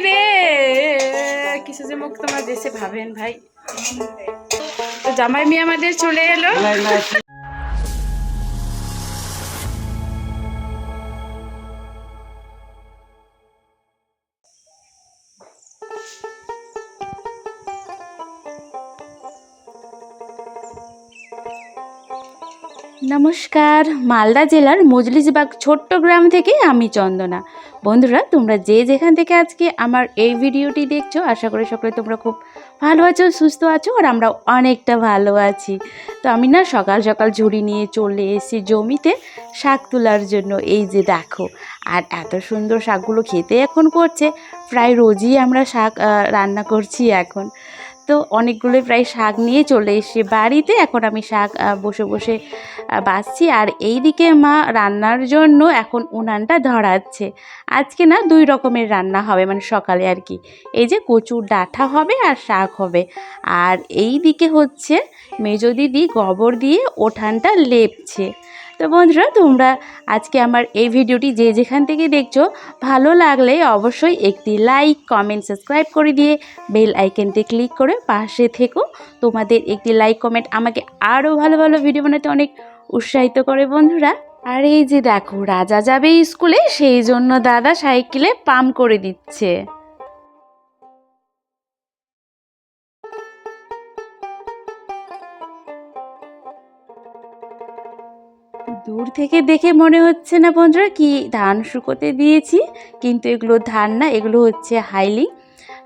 রে? কিছু যে মুখ তোমার দেশে ভাবেন ভাই। তো জামাই মেয়ে আমাদের চলে এলো। নমস্কার, মালদা জেলার মজলিসবাগ ছোট্ট গ্রাম থেকে আমি চন্দনা। বন্ধুরা, তোমরা যে যেখান থেকে আজকে আমার এই ভিডিওটি দেখছ, আশা করি সকলে তোমরা খুব ভালো আছো, সুস্থ আছো, আর আমরা অনেকটা ভালো আছি। তো আমি না সকাল সকাল ঝুড়ি নিয়ে চলে এসেছি জমিতে শাক তোলার জন্য। এই যে দেখো, আর এত সুন্দর শাকগুলো খেতে এখন করছে, প্রায় রোজই আমরা শাক রান্না করছি এখন। তো অনেকগুলো প্রায় শাক নিয়ে চলে এসে বাড়িতে এখন আমি শাক বসে বসে আহ, আর এই দিকে মা রান্নার জন্য এখন উনানটা ধরাচ্ছে। আজকে না দুই রকমের রান্না হবে মানে সকালে আর কি। এই যে কচুর ডাঁটা হবে আর শাক হবে। আর এই দিকে হচ্ছে মেজো দিদি গোবর দিয়ে ওঠানটা লেপছে। তো বন্ধুরা, তোমরা আজকে আমার এই ভিডিওটি যে যেখান থেকে দেখছ, ভালো লাগলে অবশ্যই একটি লাইক, কমেন্ট, সাবস্ক্রাইব করে দিয়ে বেল আইকনটি ক্লিক করে পাশে থেকো। তোমাদের একটি লাইক, কমেন্ট আমাকে আরও ভালো ভালো ভিডিও বানাতে অনেক উৎসাহিত করে বন্ধুরা। আর এই যে দেখো, রাজা যাবে স্কুলে, সেই জন্য দাদা সাইকেলে পাম্প করে দিচ্ছে। দূর থেকে দেখে মনে হচ্ছে না বন্ধুরা কি ধান শুকোতে দিয়েছি, কিন্তু এগুলো ধান না, এগুলো হচ্ছে হাইলি।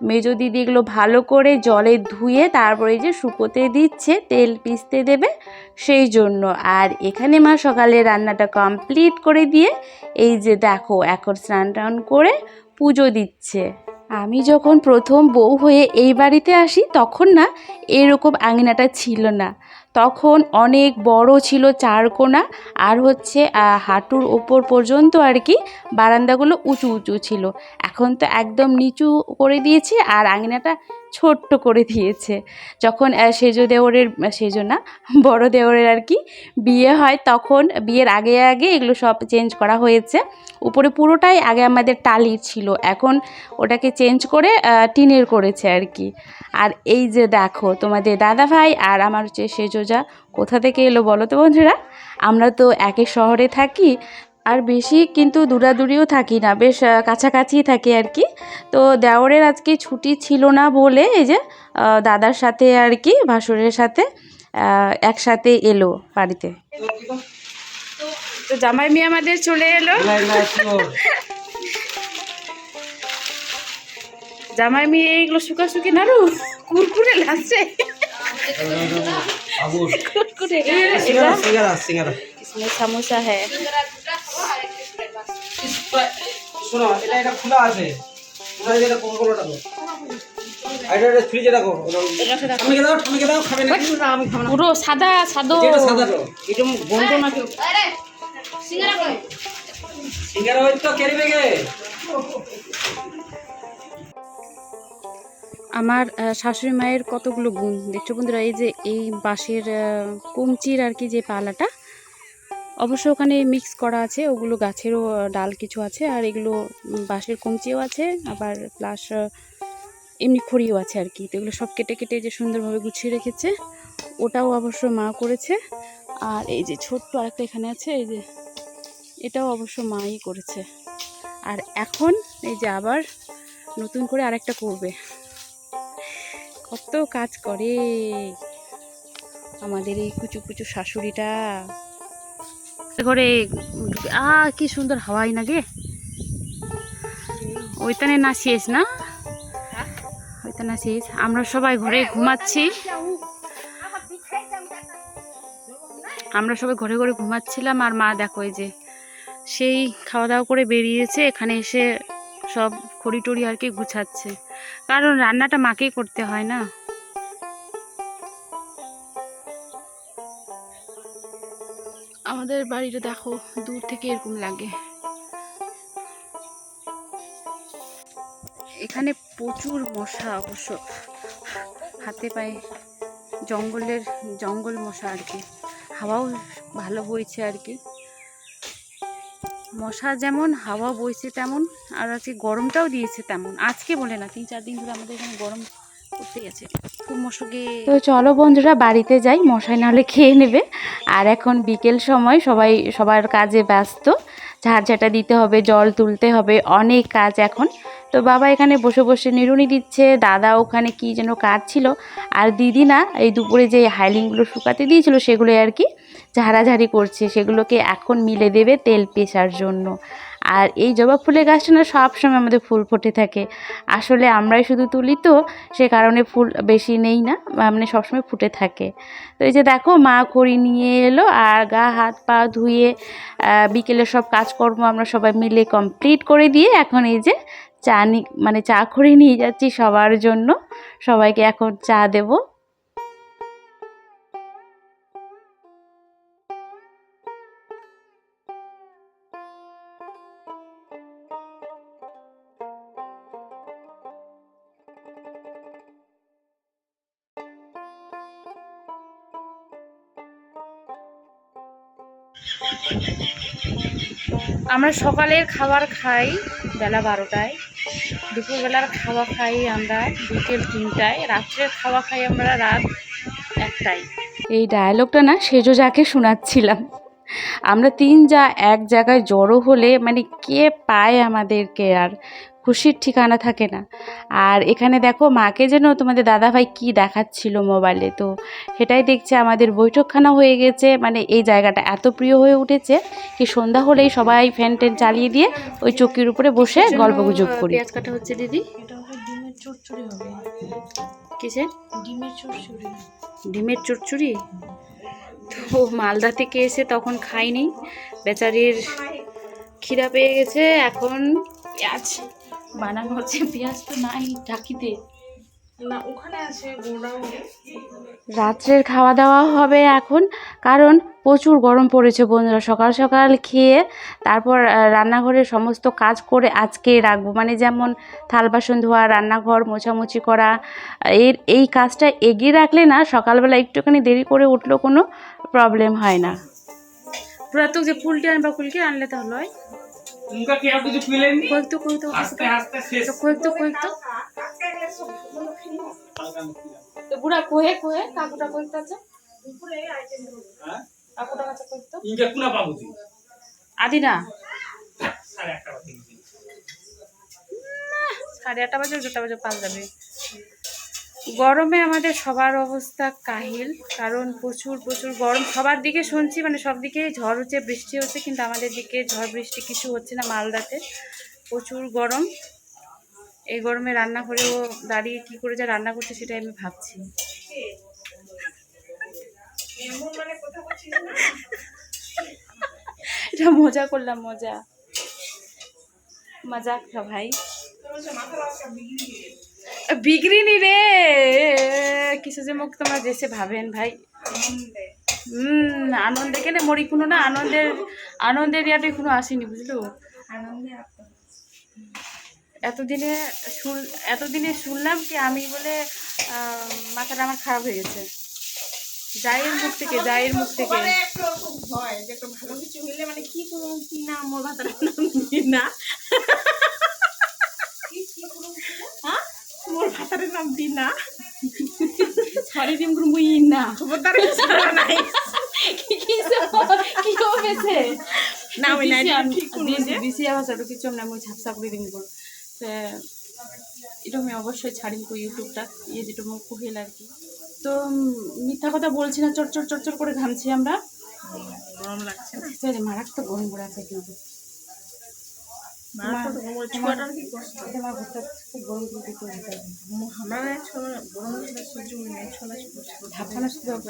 মেজো দিদি এগুলো ভালো করে জলে ধুয়ে তারপরে যে শুকোতে দিচ্ছে, তেল পিষতে দেবে সেই জন্য। আর এখানে মা সকালে রান্নাটা কমপ্লিট করে দিয়ে এই যে দেখো, এখন স্নান টান করে পুজো দিচ্ছে। আমি যখন প্রথম বউ হয়ে এই বাড়িতে আসি, তখন না এরকম আঙিনাটা ছিল না। তখন অনেক বড় ছিল চারকোনা আর হচ্ছে হাঁটুর ওপর পর্যন্ত আর কি বারান্দাগুলো উঁচু উঁচু ছিল। এখন তো একদম নিচু করে দিয়েছে আর আঙিনাটা ছোট্ট করে দিয়েছে। যখন সেজ দেওরের সেজ না, বড় দেওরের আর কি বিয়ে হয় তখন বিয়ের আগে আগে এগুলো সব চেঞ্জ করা হয়েছে। উপরে পুরোটাই আগে আমাদের টালির ছিল। এখন ওটাকে চেঞ্জ করে টিনের করেছে আর কি। আর এই যে দেখো তোমাদের দাদা ভাই আর আমার হচ্ছে সেজোজা কোথা থেকে এলো বলো তো বন্ধুরা? আমরা তো একে শহরে থাকি আর বেশি কিন্তু দূরাদূরিও থাকি না, বেশ কাছাকাছি থাকি আর কি। তো দেওরের আজকে ছুটি ছিল না বলে এই যে দাদার সাথে আর কি, ভাসুরের সাথে একসাথে এলো বাড়িতে। তো জামাই মেয়ে আমাদের চলে এলো। জামাই মেয়ে এইগুলো শুকা শুকি নাড়ু? কুরকুরে লাগছে। কুরকুরে এটা সিঙ্গারা সিঙ্গারা इसमें समोसा है শোনো এটা এটা খোলা আছে খোলা আছে এটা কোন কোনটা দাও এটা এটা ফ্রিজে রাখো ঠান্ডা দাও ঠান্ডা দাও খাবে না না আমি খাবো না পুরো সাদা সাদো এটা সাদা তো এটা বন্ধ না কেউ সিঙ্গারা হই তো কেরি বেগে আমার শাশুড়ি মায়ের কতগুলো গুণ? দেখছ বন্ধুরা এই যে এই বাঁশের আহ, কঞ্চির আর কি যে পালাটা অবশ্য ওখানে মিক্স করা আছে ওগুলো গাছেরও ডাল কিছু আছে আর এগুলো বাঁশের কঞ্চিও আছে আবার প্লাস এমনি খড়িও আছে আর কি। তো এগুলো সব কেটে কেটে যে সুন্দরভাবে গুছিয়ে রেখেছে ওটাও অবশ্য মা করেছে। আর এই যে ছোট্ট আরেকটা এখানে আছে এই যে এটাও অবশ্য মাই করেছে। আর এখন এই যে আবার নতুন করে আরেকটা করবে। কত কাজ করে। আমাদের এই কুচু কুচু শাশুড়িটা। ঘরে, আ, কি সুন্দর হাওয়াই না গে। ওইখানে না শেষ না? ওইখানে শেষ। আমরা সবাই ঘরে ঘুমাচ্ছি। আমরা সবাই ঘরে ঘরে ঘুমাচ্ছিলাম আর মা দেখো যে, সেই খাওয়া দাওয়া করে বেরিয়েছে। এখানে এসে সব খড়ি টড়ি আর কি গুছাচ্ছে। কারণ রান্নাটা মাকেই করতে হয় না। আমাদের বাড়িটা দেখো, দূর থেকে এরকম লাগে। এখানে প্রচুর মশা অবশ্য। হাতে পায়ে জঙ্গলের, জঙ্গল মশা আর কি। হাওয়াও ভালো হয়েছে আর কি। মশা যেমন, হাওয়া বইছে তেমন, আর আজকে গরমটাও দিয়েছে তেমন। আজকে বলে না, তিন চার দিন ধরে আমাদের এখানে গরম করতে গেছে। খুব মশকে তো চলো বন্ধুরা, বাড়িতে যাই মশাই নাহলে খেয়ে নেবে। আর এখন বিকেল সময়, সবাই সবার কাজে ব্যস্ত। ঝাড়ঝাঁটা দিতে হবে, জল তুলতে হবে, অনেক কাজ এখন। তো বাবা এখানে বসে বসে নিড়ুনি দিচ্ছে, দাদা ওখানে কি যেন কাজ ছিল আর দিদি না, এই দুপুরে যে হাইলিংগুলো শুকাতে দিয়েছিল সেগুলো আর কি ঝাড়াঝাড়ি করছে সেগুলোকে এখন মিলে দেবে তেল পেশার জন্য। আর এই জবা ফুলের গাছটা না সবসময় আমাদের ফুল ফুটে থাকে। আসলে আমরাই শুধু তুলি তো সে কারণে ফুল বেশি নেই না মানে সবসময় ফুটে থাকে। তো এই যে দেখো মা খড়ি নিয়ে এলো আর গা হাত পা ধুয়ে আহ, বিকেলে সব কাজকর্ম আমরা সবাই মিলে কমপ্লিট করে দিয়ে এখন এই যে চা মানে চা খড়ি নিয়ে যাচ্ছি সবার জন্য। সবাইকে এখন চা দেবো। আমরা সকালের খাবার খাই বেলা বারোটায়। দুপুরবেলার খাওয়া খাই আমরা বিকেল তিনটায়। রাত্রের খাওয়া খাই আমরা রাত একটাই এই ডায়ালগটা না সেজো যাকে শোনাচ্ছিলাম। আমরা তিন যা এক জায়গায় জড়ো হলে মানে কে পায় আমাদেরকে আর খুশির ঠিকানা থাকে না। আর এখানে দেখো মাকে যেন তোমাদের দাদাভাই কি দেখাচ্ছিল মোবাইলে তো সেটাই দেখছে আমাদের বৈঠকখানা হয়ে গেছে। মানে এই জায়গাটা এত প্রিয় হয়ে উঠেছে কি সন্ধ্যা হলেই সবাই ফ্যান ট্যান চালিয়ে দিয়ে ওই চৌকির উপরে বসে গল্প গুজব করি। পেঁয়াজ কাটা হচ্ছে দিদি? কিসের? ডিমের চচ্চড়ি। তো মালদা থেকে এসে তখন খাইনি বেচারির খিদা পেয়ে গেছে। এখন পেঁয়াজ বানানো হচ্ছে পেঁয়াজ তো নাই ঢাকিতে। না ওখানে আছে রাত্রের খাওয়া দাওয়া হবে এখন কারণ প্রচুর গরম পড়েছে বন্ধুরা। সকাল সকাল খেয়ে তারপর রান্নাঘরের সমস্ত কাজ করে আজকে রাখব। মানে যেমন থাল বাসন ধোয়া রান্নাঘর মোছামুছি করা এর এই কাজটা এগিয়ে রাখলে না সকালবেলা একটুখানি দেরি করে উঠলেও কোনো প্রবলেম হয় না। পুরা তো যে ফুলটি আনবা ফুলকে আনলে তাহলে হয়? উনকা কি আর কিছু পিলেন কয়েকটু কয়েকটু আস্তে আস্তে শেষ কয়েকটু কয়েকটু তো বুড়া কোহে কোহে কাকুটা কয়েকটা আছে হ্যাঁ কাকুটা কাছে কয়েকটু ইনকা কুনা পাবুতি আদি না সাড়ে একটা বাজে সাড়ে আটটা বাজে দুটা বাজে পাঁচ যাবে গরমে আমাদের সবার অবস্থা কাহিল, কারণ প্রচুর প্রচুর গরম। সবার দিকে শুনছি মানে সব দিকে ঝড় হচ্ছে, বৃষ্টি হচ্ছে, কিন্তু আমাদের দিকে ঝড়, বৃষ্টি কিছু হচ্ছে না মালদাতে। প্রচুর গরম। এই গরমে রান্না করেও দাঁড়িয়ে কি করে যা রান্না করছে সেটাই আমি ভাবছি। এটা মজা করলাম, মজা। মজাক ভাই। বিক্রি নি রে। কিছু যে মুখ তোমরা দেশে ভাবেন ভাই। হুম আনন্দে কেন? মরি কোনো না আনন্দের আনন্দের ইয়াতে কোনো আসেনি বুঝলো? এতদিনে শুন এতদিনে শুনলাম কি আমি বলে মাথাটা আমার খারাপ হয়ে গেছে। জায়ের মুখ থেকে জায়ের মুখ থেকে। একটু ভয় যে একটু ভালো কিছু হইলে মানে কি করব কি না মোর দি না হ্যাঁ? মোর ভাতারের নাম দি না সরি দিম গুরু মুই না খবরদার ছাড়া নাই কি কি কি হয়েছে না আমি নাই ঠিক করব যে বেশি আওয়াজ আর কিছু না মই ঝাপসা করে দিম গো তে এটা আমি অবশ্যই ছাড়িম কো ইউটিউবটা ইয়ে যেটা মোক কহিল আর কি তো মিথ্যা কথা বলছি না চট চট চট চট করে ঘামছি আমরা গরম লাগছে না মারাত্মক গরম পড়ে আছে কিন্তু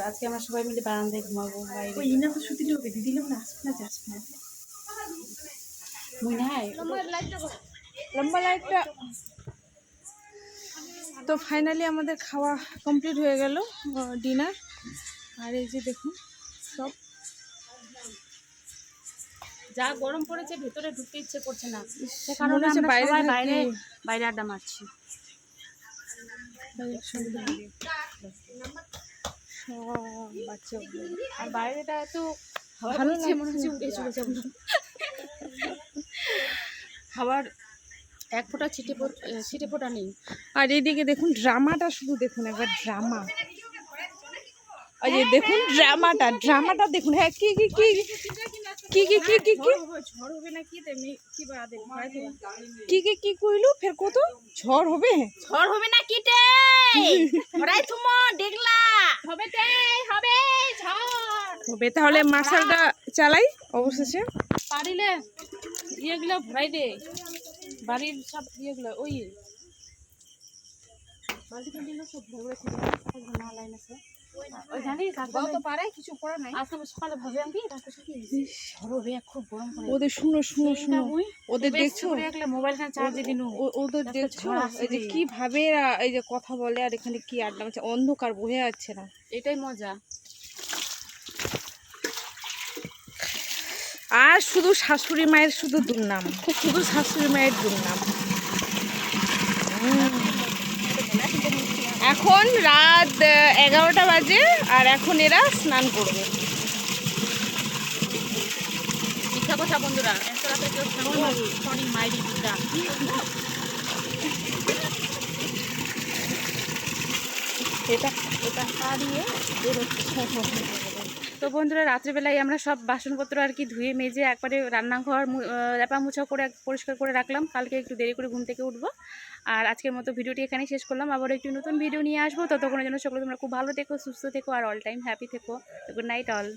আজকে আমরা সবাই মিলে বারান্দায় ঘুমাবো দিদি না লম্বা লাইটটা তো ফাইনালি আমাদের খাওয়া কমপ্লিট হয়ে গেল ডিনার আর এই যে দেখুন সব যা গরম পড়েছে ভেতরে ঢুকতে ইচ্ছে করছে না। সে কারণে আমরা বাইরে সবাই বাইরে বাইরে আড্ডা মারছি। আর বাইরেটা এত ভালো লাগছে, মনে হচ্ছে উড়ে চলে যাব। খাবার এক ফোঁটা ছিটে ছিটে ফোটা নেই। আর এইদিকে দেখুন ড্রামাটা শুধু দেখুন একবার ড্রামা। যে দেখুন ড্রামাটা ড্রামাটা দেখুন। হ্যাঁ কি কি কি? কি কি কি কি কি? ঝড় হবে না কি তেমনি কি বাদে ভয় কি কি কি কইলো? ফের কত? ঝড় হবে? ঝড় হবে না ওরাই তুমো দেখলা হবে তে হবে ঝড়। হবে তাহলে মার্শালটা চালাই অবশেষে। পারিলে ইয়েগুলো ভরাই দে। বাড়ির সব ইয়েগুলো ওই। ফালতিগুলো সব ভরে ভরে না লাইন আছে ওদের শুনো ওদের কীভাবে এই যে কথা বলে আর এখানে কি আড্ডা আছে অন্ধকার বোঝা যাচ্ছে না। এটাই মজা। আর শুধু শাশুড়ি মায়ের শুধু দুর্নাম। শুধু শাশুড়ি মায়ের দুর্নাম। এখন রাত এগারোটা বাজে আর এখন এরা স্নান করবে। কথা বন্ধুরা এত রাতে কেউ সরি মাইরি দিদা এটা এটা হারিয়ে তো বন্ধুরা, রাত্রেবেলায় আমরা সব বাসনপত্র আর কি ধুয়ে মেজে একবারে রান্নাঘর লেপা মুছা করে পরিষ্কার করে রাখলাম। কালকে একটু দেরি করে ঘুম থেকে উঠবো। আর আজকের মতো ভিডিওটি এখানেই শেষ করলাম। আবার একটি নতুন ভিডিও নিয়ে আসব। ততক্ষণের জন্য সকলে তোমরা খুব ভালো থেকো, সুস্থ থেকো, আর অল টাইম হ্যাপি থেকো। Good night all